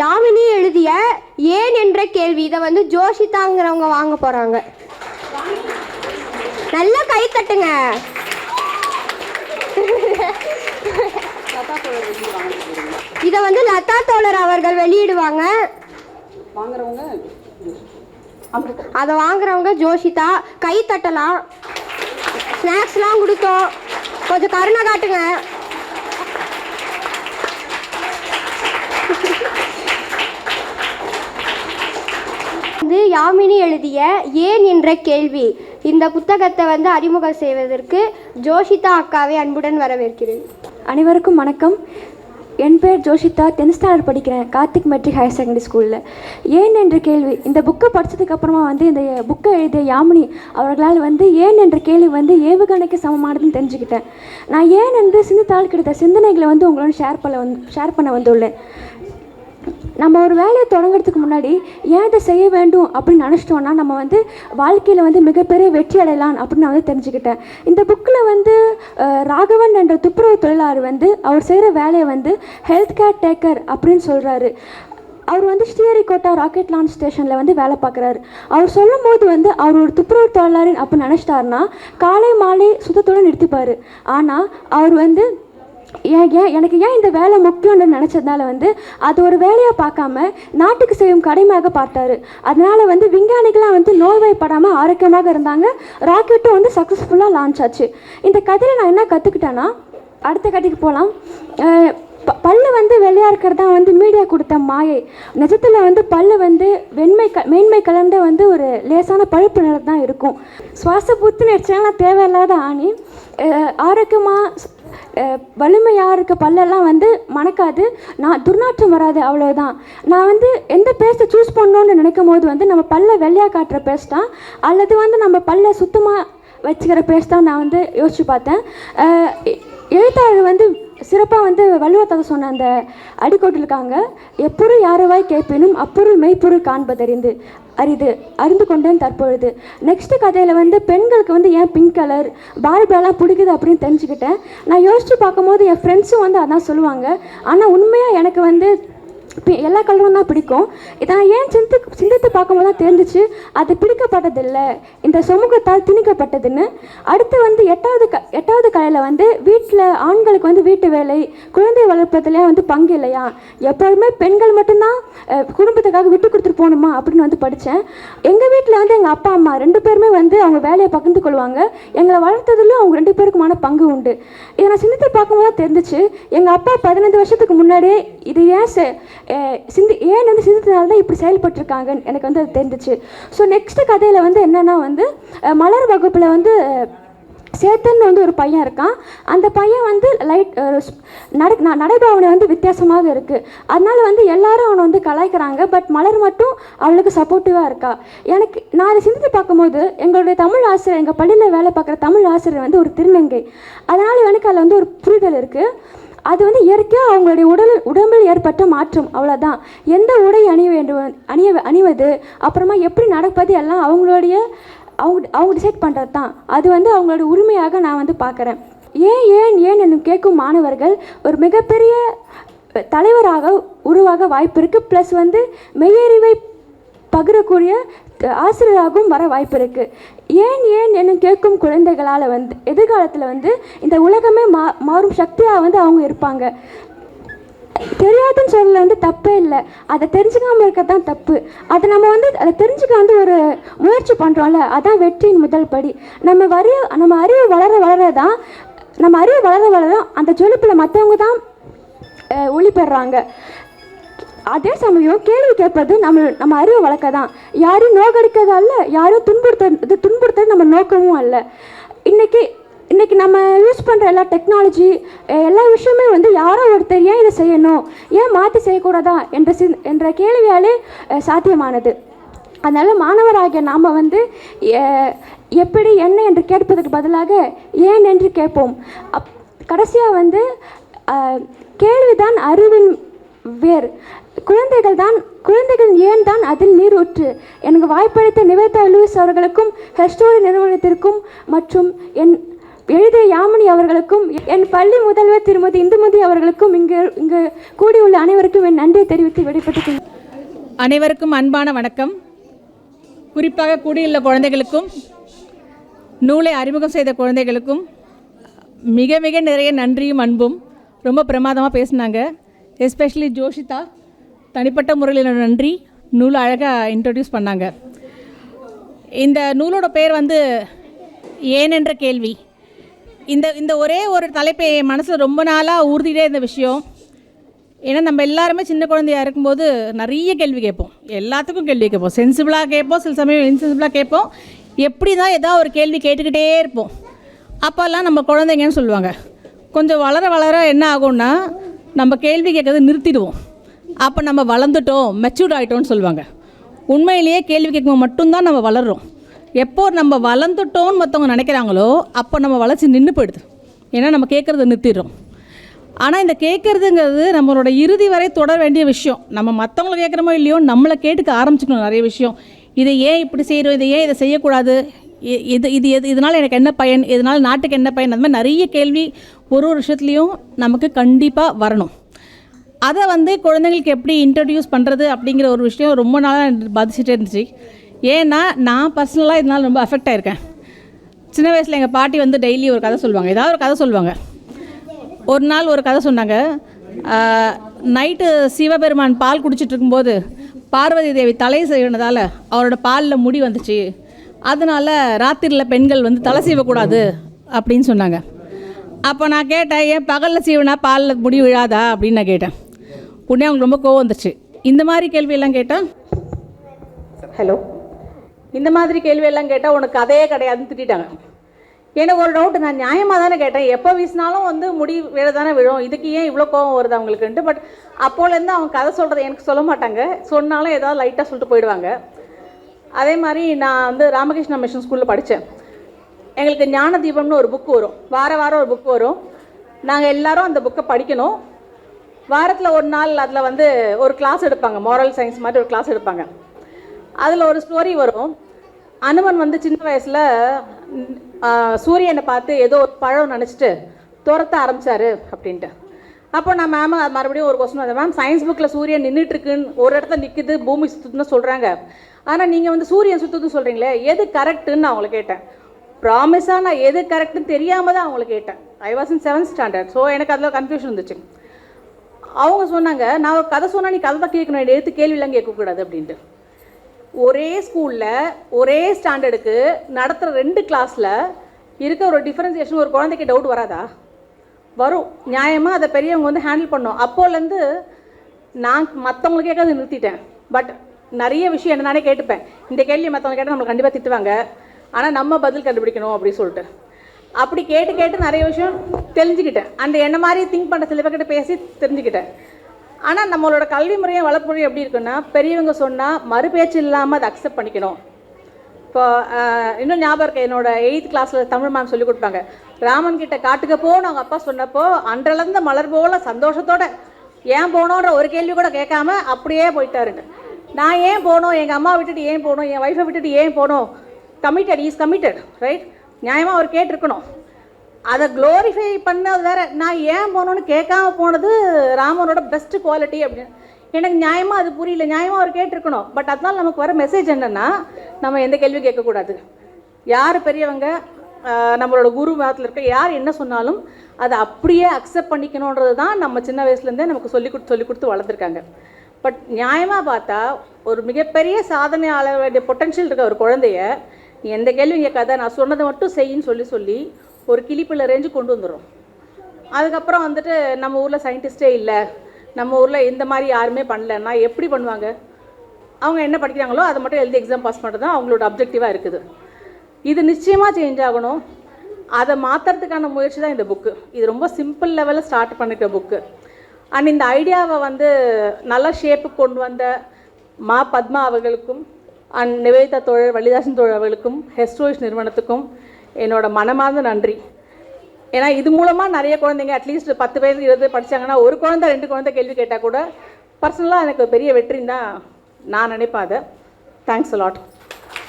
யாமினி எழுதிய ஏன் என்ற கேள்வி. இதை வந்து ஜோஷிதாங்கிறவங்க வாங்க போறாங்க. நல்லா கை தட்டுங்க. இதை வந்து லதா தோழர் அவர்கள் வெளியிடுவாங்க. அதை வாங்குறவங்க ஜோஷிதா கை தட்டலாம். ஸ்நாக்ஸ்லாம் கொடுத்தோம். கொஞ்சம் கருணை காட்டுங்க. வந்து யாமினி எழுதிய ஏன் என்ற கேள்வி இந்த புத்தகத்தை வந்து அறிமுகம் செய்வதற்கு ஜோஷிதா அக்காவை அன்புடன் வரவேற்கிறேன். அனைவருக்கும் வணக்கம். என் பேர் ஜோஷிதா. டென்த் ஸ்டாண்டர்ட் படிக்கிறேன் கார்த்திக் மெட்ரிக் ஹையர் செகண்டரி ஸ்கூலில் ஏன் என்ற கேள்வி. இந்த புக்கை படித்ததுக்கப்புறமா வந்து இந்த புக்கை எழுதிய யாமினி அவர்களால் வந்து ஏன் என்ற கேள்வி வந்து ஏவுகணைக்கு சமமானதுன்னு தெரிஞ்சுக்கிட்டேன். நான் ஏன் என்று சிந்தித்தால் கிடைத்த சிந்தனைகளை வந்து உங்களோட ஷேர் பண்ண வந்து ஷேர் பண்ண வந்துள்ளேன். நம்ம ஒரு வேலையை தொடங்குறதுக்கு முன்னாடி ஏன் இதை செய்ய வேண்டும் அப்படின்னு நினச்சிட்டோன்னா நம்ம வந்து வாழ்க்கையில் வந்து மிகப்பெரிய வெற்றி அடையலாம் அப்படின்னு நான் வந்து தெரிஞ்சுக்கிட்டேன். இந்த புக்கில் வந்து ராகவன் என்ற துப்புரவு தொழிலாளர் வந்து அவர் செய்கிற வேலையை வந்து ஹெல்த் கேர் டேக்கர் அப்படின்னு சொல்கிறாரு அவர் வந்து ஸ்ரீஹரிகோட்டா ராக்கெட் லான்ச் ஸ்டேஷனில் வந்து வேலை பார்க்குறாரு. அவர் சொல்லும்போது வந்து அவர் ஒரு துப்புரவு தொழிலாளர் அப்படின்னு நினச்சிட்டாருன்னா காலை மாலை சுத்தத்தோடு நிறுத்திப்பார். ஆனால் அவர் வந்து ஏன் ஏன் எனக்கு ஏன் இந்த வேலை முக்கியம்னு நினச்சதுனால வந்து அது ஒரு வேலையாக பார்க்காம நாட்டுக்கு செய்யும் கடமையாக பார்த்தாரு. அதனால வந்து விஞ்ஞானிகளாக வந்து நோய்வாய்ப்படாமல் ஆரோக்கியமாக இருந்தாங்க. ராக்கெட்டும் வந்து சக்ஸஸ்ஃபுல்லாக லான்ச் ஆச்சு. இந்த கதையில் நான் என்ன கற்றுக்கிட்டேன்னா அடுத்த கதைக்கு போகலாம் ப- பல்லு வந்து வெள்ளையாக இருக்கிறது தான் வந்து மீடியா கொடுத்த மாயை. நிஜத்தில் வந்து பல்லு வந்து வெண்மை க மேன்மை கலந்த வந்து ஒரு லேசான பழுப்பு நிறம் தான் இருக்கும். சுவாச புத்துணர்ச்சியெல்லாம் தேவையில்லாத ஆணி. ஆரோக்கியமாக வலிமையாக இருக்க பல்லெல்லாம் வந்து மணக்காது. நான் துர்நாற்றம் வராது அவ்வளோதான் நான் வந்து எந்த பேஸ்ட்டை சூஸ் பண்ணணுன்னு நினைக்கும் போது வந்து நம்ம பல்லை வெள்ளையாக காட்டுற பேஸ்ட்டாக அல்லது வந்து நம்ம பல்லை சுத்தமாக வச்சுக்கிற பேஸ்ட் தான் நான் வந்து யோசிச்சு பார்த்தேன். எழுத்தாளர் வந்து சிறப்பாக வந்து வள்ளுவத்தக சொன்ன அந்த அடிக்கோட்டில் இருக்காங்க. எப்பொருள் யாருவாய் கேட்பினும் அப்பொருள் மெய்ப்பொருள் காண்பதறிந்து. அரிது அறிந்து கொண்டேன் தற்பொழுது. நெக்ஸ்ட் கதையில் வந்து பெண்களுக்கு வந்து ஏன் பிங்க் கலர் பார்பியாலாம் பிடிக்குது அப்படின்னு தெரிஞ்சுக்கிட்டேன். நான் யோசித்து பார்க்கும்போது என் ஃப்ரெண்ட்ஸும் வந்து அதான் சொல்லுவாங்க. ஆனால் உண்மையாக எனக்கு வந்து எல்லா கலரும் தான் பிடிக்கும். இதை ஏன் சிந்தி சிந்தித்து பார்க்கும்போது தான் தெரிஞ்சிச்சு அது பிடிக்கப்பட்டதில்லை. இந்த சமூகத்தால் திணிக்கப்பட்டதுன்னு. அடுத்து வந்து எட்டாவது க எட்டாவது கலையில் வந்து வீட்டில் ஆண்களுக்கு வந்து வீட்டு வேலை குழந்தை வளர்ப்பதுலேயே வந்து பங்கு இல்லையா? எப்போதுமே பெண்கள் மட்டும்தான் குடும்பத்துக்காக விட்டு கொடுத்துட்டு போகணுமா அப்படின்னு வந்து படித்தேன். எங்கள் வீட்டில் வந்து எங்கள் அப்பா அம்மா ரெண்டு பேருமே வந்து அவங்க வேலையை பகிர்ந்து கொள்வாங்க. எங்களை வளர்த்ததுலையும் அவங்க ரெண்டு பேருக்குமான பங்கு உண்டு. இதை நான் சிந்தித்து பார்க்கும்போது தான் தெரிஞ்சிச்சு. எங்கள் அப்பா பதினைந்து வருஷத்துக்கு முன்னாடியே இது ஏன் செ- சிந்தி ஏன் வந்து சிந்தித்தனால தான் இப்படி செயல்பட்டுருக்காங்கன்னு எனக்கு வந்து அது தெரிஞ்சிச்சு. ஸோ நெக்ஸ்ட்டு கதையில் வந்து என்னென்னா வந்து மலர் வகுப்பில் வந்து சேத்தன் வந்து ஒரு பையன் இருக்கான். அந்த பையன் வந்து லைட் நட நடைபாவனை வந்து வித்தியாசமாக இருக்குது அதனால் வந்து எல்லாரும் அவனை வந்து கலாய்க்கிறாங்க பட் மலர் மட்டும் அவளுக்கு சப்போர்ட்டிவாக இருக்கா? எனக்கு நான் அதை சிந்தித்து பார்க்கும்போது எங்களுடைய தமிழ் ஆசிரியர் எங்கள் பள்ளியில் வேலை பார்க்குற தமிழ் ஆசிரியர் வந்து ஒரு திருநங்கை. அதனால் எனக்கு அதில் வந்து ஒரு புரிதல் இருக்குது அது வந்து இயற்கையாக அவங்களுடைய உடல் உடம்பில் ஏற்பட்ட மாற்றம். அவ்வளோதான் எந்த உடை அணிய வேண்டும் அணிய அணிவது அப்புறமா எப்படி நடப்பது எல்லாம் அவங்களுடைய அவங்க அவங்க டிசைட் பண்ணுறது தான் அது வந்து அவங்களோட உரிமையாக நான் வந்து பார்க்குறேன். ஏன் ஏன் ஏன் என்று கேட்கும் மாணவர்கள் ஒரு மிகப்பெரிய தலைவராக உருவாக வாய்ப்பு இருக்குது ப்ளஸ் வந்து மெய்யறிவை பகிரக்கூடிய ஆசிரியராகவும் வர வாய்ப்பு இருக்குது ஏன் ஏன் என்னும் கேட்கும் குழந்தைகளால் வந்து எதிர்காலத்தில் வந்து இந்த உலகமே மா மாறும் சக்தியாக வந்து அவங்க இருப்பாங்க. தெரியாதுன்னு சொல்ல வந்து தப்பே இல்லை. அதை தெரிஞ்சுக்காமல் இருக்க தான் தப்பு. அதை நம்ம வந்து அதை தெரிஞ்சுக்க வந்து ஒரு முயற்சி பண்ணுறோம்ல அதான் வெற்றியின் முதல் படி. நம்ம வரிய நம்ம அறிவு வளர வளர தான் நம்ம அறிவு வளர வளர அந்த ஜொலிப்பில் மற்றவங்க தான் அஹ், ஒளி அதே சமயம் கேள்வி கேட்பது நம்ம நம்ம அறிவு வழக்க தான். யாரும் நோக்கடிக்கிறது அல்ல யாரும் துன்புறுத்த துன்புறுத்த துன்புறுத்துறது நம்ம நோக்கமும் அல்ல. இன்னைக்கு இன்றைக்கி நம்ம யூஸ் பண்ணுற எல்லா டெக்னாலஜி எல்லா விஷயமே வந்து யாரோ ஒருத்தர் ஏன் இதை செய்யணும்? ஏன் மாற்றி செய்யக்கூடாதா? என்ற சிந் என்ற கேள்வியாலே சாத்தியமானது. அதனால் மாணவராகிய நாம் வந்து எப்படி என்ன என்று கேட்பதற்கு பதிலாக ஏன் என்று கேட்போம். அப் கடைசியாக வந்து கேள்விதான் அறிவின் வேர். குழந்தைகள் தான் குழந்தைகள் ஏன் தான் அதில் நீர் ஊற்று எனக்கு வாய்ப்பளித்த நிவேதா லூயிஸ் அவர்களுக்கும் ஹெஸ்டோரி நிறுவனத்திற்கும் மற்றும் என் எழுதிய யாமினி அவர்களுக்கும் என் பள்ளி முதல்வர் திருமதி இந்துமதி அவர்களுக்கும் இங்கு இங்கு கூடியுள்ள அனைவருக்கும் என் நன்றியை தெரிவித்து விடைபெற்றுக் அனைவருக்கும் அன்பான வணக்கம். குறிப்பாக கூடியுள்ள குழந்தைகளுக்கும் நூலை அறிமுகம் செய்த குழந்தைகளுக்கும் மிக மிக நிறைய நன்றியும் அன்பும் ரொம்ப பிரமாதமாக பேசினாங்க. எஸ்பெஷலி ஜோஷிதா தனிப்பட்ட முறையில் நன்றி. நூல் அழகாக இன்ட்ரடியூஸ் பண்ணாங்க. இந்த நூலோட பேர் வந்து ஏன் என்ற கேள்வி. இந்த இந்த ஒரே ஒரு தலைப்பை என் மனசில் ரொம்ப நாளாக ஊர்திட்டே இருந்த விஷயம். ஏன்னா நம்ம எல்லாருமே சின்ன குழந்தையா இருக்கும்போது நிறைய கேள்வி கேட்போம். எல்லாத்துக்கும் கேள்வி கேட்போம். சென்சிபிளாக கேட்போம் சில சமயம் இன்சென்சிபிளாக கேட்போம். எப்படி தான் ஏதாவது ஒரு கேள்வி கேட்டுக்கிட்டே இருப்போம். அப்போல்லாம் நம்ம குழந்தைங்கன்னு சொல்லுவாங்க. கொஞ்சம் வளர வளர என்ன ஆகும்னா நம்ம கேள்வி கேட்கறது நிறுத்திடுவோம். அப்போ நம்ம வளர்ந்துட்டோம் மெச்சூர்ட் ஆகிட்டோம்னு சொல்லுவாங்க. உண்மையிலேயே கேள்வி கேட்கும்போது மட்டும்தான் நம்ம வளர்கிறோம் எப்போ நம்ம வளர்ந்துட்டோம்னு மற்றவங்க நினைக்கிறாங்களோ அப்போ நம்ம வளர்ச்சி நின்று போயிடுது. ஏன்னா நம்ம கேட்குறத நிறுத்திடுறோம். ஆனால் இந்த கேட்குறதுங்கிறது நம்மளோட இறுதி வரை தொடர வேண்டிய விஷயம். நம்ம மற்றவங்களை கேட்குறமோ இல்லையோ நம்மளை கேட்டுக்க ஆரம்பிச்சுக்கணும் நிறைய விஷயம். இதை ஏன் இப்படி செய்கிறோம் இதை ஏன் இதை செய்யக்கூடாது? இது இது எது இதனால் எனக்கு என்ன பயன்? இதனால் நாட்டுக்கு என்ன பயன்? அந்த மாதிரி நிறைய கேள்வி ஒரு ஒரு விஷயத்துலையும் நமக்கு கண்டிப்பாக வரணும். அதை வந்து குழந்தைங்களுக்கு எப்படி இன்ட்ரடியூஸ் பண்ணுறது அப்படிங்கிற ஒரு விஷயம் ரொம்ப நாளாக பாதிச்சுட்டே இருந்துச்சு. ஏன்னா நான் பர்சனலாக இதனால் ரொம்ப அஃபெக்ட் ஆகிருக்கேன் சின்ன வயசில் எங்கள் பாட்டி வந்து டெய்லி ஒரு கதை சொல்லுவாங்க. ஏதாவது ஒரு கதை சொல்லுவாங்க. ஒரு நாள் ஒரு கதை சொன்னாங்க. நைட்டு சிவபெருமான் பால் குடிச்சிட்டு இருக்கும்போது பார்வதி தேவி தலை செய்வனதால் அவரோட பாலில் முடி வந்துச்சு. அதனால் ராத்திரியில் பெண்கள் வந்து தலை சீவக்கூடாது அப்படின்னு சொன்னாங்க. அப்போ நான் கேட்டேன் ஏன் பகலில் சீவனா பாலில் முடி விழாதா? அப்படின்னு நான் கேட்டேன். உடனே அவங்களுக்கு ரொம்ப கோவம் வந்துச்சு இந்த மாதிரி கேள்வியெல்லாம் கேட்டால் ஹலோ இந்த மாதிரி கேள்வியெல்லாம் கேட்டால் உனக்கு கதையே கிடையாதுன்னு திட்டாங்க எனக்கு ஒரு டவுட் நான் நியாயமாக தானே கேட்டேன். எப்போ வீசினாலும் வந்து முடி விழ தானே விழும். இதுக்கு ஏன் இவ்வளோ கோவம் வருது அவங்களுக்குன்ட்டு. பட் அப்போலேருந்து அவங்க கதை சொல்கிறத எனக்கு சொல்ல மாட்டாங்க. சொன்னாலும் ஏதாவது லைட்டாக சொல்லிட்டு போயிடுவாங்க. அதே மாதிரி நான் வந்து ராமகிருஷ்ணா மிஷன் ஸ்கூலில் படித்தேன் எங்களுக்கு ஞான தீபம்னு ஒரு புக்கு வரும். வார வாரம் ஒரு புக்கு வரும். நாங்கள் எல்லோரும் அந்த புக்கை படிக்கணும். வாரத்தில் ஒரு நாள் அதில் வந்து ஒரு கிளாஸ் எடுப்பாங்க. மாரல் சயின்ஸ் மாதிரி ஒரு கிளாஸ் எடுப்பாங்க. அதில் ஒரு ஸ்டோரி வரும். அனுமன் வந்து சின்ன வயசில் சூரியனை பார்த்து ஏதோ ஒரு பழம் நினச்சிட்டு துரத்த ஆரம்பிச்சாரு அப்படின்ட்டு. அப்போ நான் மேம் அது மறுபடியும் ஒரு கொஸ்டின் வந்தேன் மேம் சயின்ஸ் புக்கில் சூரியன் நின்றுட்டுருக்குன்னு ஒரு இடத்துல நிற்குது பூமி சுற்றுதுன்னு சொல்கிறாங்க ஆனால் நீங்கள் வந்து சூரியன் சுற்றுதுன்னு சொல்கிறீங்களே எது கரெக்டுன்னு நான் அவங்கள கேட்டேன். ப்ராமிஸாக நான் எது கரெக்டுன்னு தெரியாமல் தான் அவங்கள கேட்டேன். I was in seventh standard so எனக்கு அதில் கன்ஃபியூஷன் இருந்துச்சு அவங்க சொன்னாங்க நான் ஒரு கதை சொன்னால் நீ கதை தான் கேட்கணும் என்னை எடுத்து கேள்வியெல்லாம் கேட்கக்கூடாது அப்படின்ட்டு. ஒரே ஸ்கூலில் ஒரே ஸ்டாண்டர்டுக்கு நடத்துகிற ரெண்டு கிளாஸில் இருக்க ஒரு டிஃப்ரென்சியேஷன் ஒரு குழந்தைக்கு டவுட் வராதா? வரும். நியாயமாக அதை பெரியவங்க வந்து ஹேண்டில் பண்ணோம். அப்போலேருந்து நான் மற்றவங்களுக்கு கேட்கறது நிறுத்திட்டேன். பட் நிறைய விஷயம் என்ன நானே கேட்டுப்பேன். இந்த கேள்வி மற்றவங்க கேட்டால் நம்மளை கண்டிப்பாக திட்டுவாங்க. ஆனால் நம்ம பதில் கண்டுபிடிக்கணும் அப்படின்னு சொல்லிட்டு. அப்படி கேட்டு கேட்டு நிறைய விஷயம் தெரிஞ்சுக்கிட்டேன். அந்த என்ன மாதிரி திங்க் பண்ணுற சில பேர்கிட்ட பேசி தெரிஞ்சுக்கிட்டேன். ஆனால் நம்மளோட கல்வி முறையும் வளர்ப்பு எப்படி இருக்குன்னா பெரியவங்க சொன்னால் மறுபேச்சு இல்லாமல் அதை அக்செப்ட் பண்ணிக்கணும். இப்போ இன்னும் ஞாபகம் இருக்கு என்னோடய எயித் கிளாஸில் தமிழ் மேம் சொல்லி கொடுப்பாங்க. ராமன் கிட்ட காட்டுக்கு போகணும் அவங்க அப்பா சொன்னப்போ அன்றளந்த மலர் போல சந்தோஷத்தோட ஏன் போனோன்ற ஒரு கேள்வி கூட கேட்காம அப்படியே போயிட்டாருன்னு. நான் ஏன் போகணும் எங்கள் அம்மா விட்டுட்டு ஏன் போகணும் என் ஒய்ஃபை விட்டுட்டு ஏன் போகணும் கமிட்டட் இஸ் கமிட்டட் ரைட் நியாயமாக அவர் கேட்டிருக்கணும். அதை க்ளோரிஃபை பண்ணது வேற. நான் ஏன் போகணும்னு கேட்காம போனது ராமனோட பெஸ்ட் குவாலிட்டி அப்படின்னு. எனக்கு நியாயமாக அது புரியல. நியாயமாக அவர் கேட்டிருக்கணும். பட் அதனால் நமக்கு வர மெசேஜ் என்னன்னா நம்ம எந்த கேள்வி கேட்கக்கூடாது. யார் பெரியவங்க நம்மளோட குரு மதத்தில் இருக்க யார் என்ன சொன்னாலும் அதை அப்படியே அக்செப்ட் பண்ணிக்கணுன்றது தான் நம்ம சின்ன வயசுலேருந்தே நமக்கு சொல்லி கொடுத்து சொல்லி கொடுத்து வளர்த்துருக்காங்க. பட் நியாயமாக பார்த்தா ஒரு மிகப்பெரிய சாதனையாளர் வேண்டிய பொட்டன்ஷியல் இருக்க ஒரு குழந்தைய எந்த கேள்வியும் கேட்காத நான் சொன்னதை மட்டும் செய்யின்னு சொல்லி சொல்லி ஒரு கிளிப்பில் ரேஞ்சு கொண்டு வந்துடும் அதுக்கப்புறம் வந்துட்டு நம்ம ஊரில் சயின்டிஸ்டே இல்லை. நம்ம ஊரில் இந்த மாதிரி யாருமே பண்ணலன்னா எப்படி பண்ணுவாங்க? அவங்க என்ன படிக்கிறாங்களோ அதை மட்டும் எழுதி எக்ஸாம் பாஸ் பண்ணுறது தான் அவங்களோட அப்ஜெக்டிவாக இருக்குது. இது நிச்சயமாக சேஞ்ச் ஆகணும். அதை மாற்றுறதுக்கான முயற்சி தான் இந்த புக்கு இது ரொம்ப சிம்பிள் லெவலில் ஸ்டார்ட் பண்ணிக்கிற புக்கு அண்ட் இந்த ஐடியாவை வந்து நல்ல ஷேப்புக்கு கொண்டு வந்த மா பத்மா அவர்களுக்கும் அண்ட் நிவேதா தோழர் வள்ளிதாசன் தோழர் அவர்களுக்கும் ஹெஸ்டோயிஸ் நிறுவனத்துக்கும் என்னோட மனமார்ந்த நன்றி. ஏன்னா இது மூலமாக நிறைய குழந்தைங்க அட்லீஸ்ட் பத்து பேர் இருபது படித்தாங்கன்னா ஒரு குழந்தை ரெண்டு குழந்தை கேள்வி கேட்டால் கூட பர்சனலாக எனக்கு பெரிய வெற்றின்னு தான் நான் நினைப்பேன் அதை. Thanks a lot